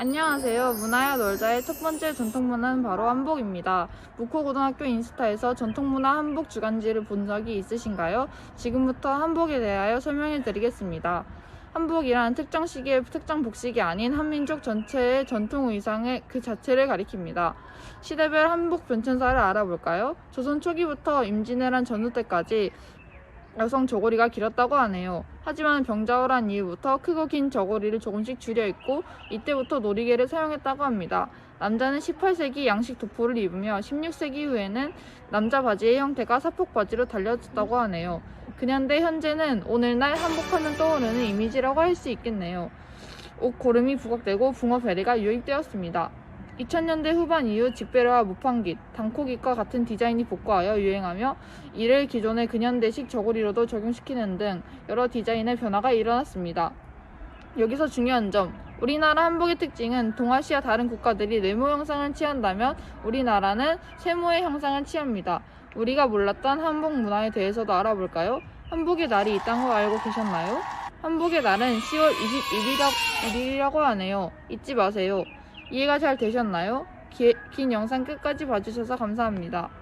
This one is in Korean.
안녕하세요. 문화야 놀자의 첫 번째 전통문화는 바로 한복입니다. 묵호고등학교 인스타에서 전통문화 한복 주간지를 본 적이 있으신가요? 지금부터 한복에 대하여 설명해 드리겠습니다. 한복이란 특정 시기의 특정 복식이 아닌 한민족 전체의 전통 의상의 그 자체를 가리킵니다. 시대별 한복 변천사를 알아볼까요? 조선 초기부터 임진왜란 전후 때까지 여성 저고리가 길었다고 하네요. 하지만 병자호란 이후부터 크고 긴 저고리를 조금씩 줄여 입고 이때부터 놀이개를 사용했다고 합니다. 남자는 18세기 양식 도포를 입으며 16세기 이후에는 남자 바지의 형태가 사폭 바지로 달려졌다고 하네요. 근현대 현재는 오늘날 한복하면 떠오르는 이미지라고 할 수 있겠네요. 옷 고름이 부각되고 붕어 베레가 유입되었습니다. 2000년대 후반 이후 직배려와 무판깃, 단코깃과 같은 디자인이 복구하여 유행하며 이를 기존의 근현대식 저고리로도 적용시키는 등 여러 디자인의 변화가 일어났습니다. 여기서 중요한 점, 우리나라 한복의 특징은 동아시아 다른 국가들이 네모 형상을 취한다면 우리나라는 세모의 형상을 취합니다. 우리가 몰랐던 한복 문화에 대해서도 알아볼까요? 한복의 날이 있다는 거 알고 계셨나요? 한복의 날은 10월 21일이라고 하네요. 잊지 마세요. 이해가 잘 되셨나요? 기- 긴 영상 끝까지 봐주셔서 감사합니다.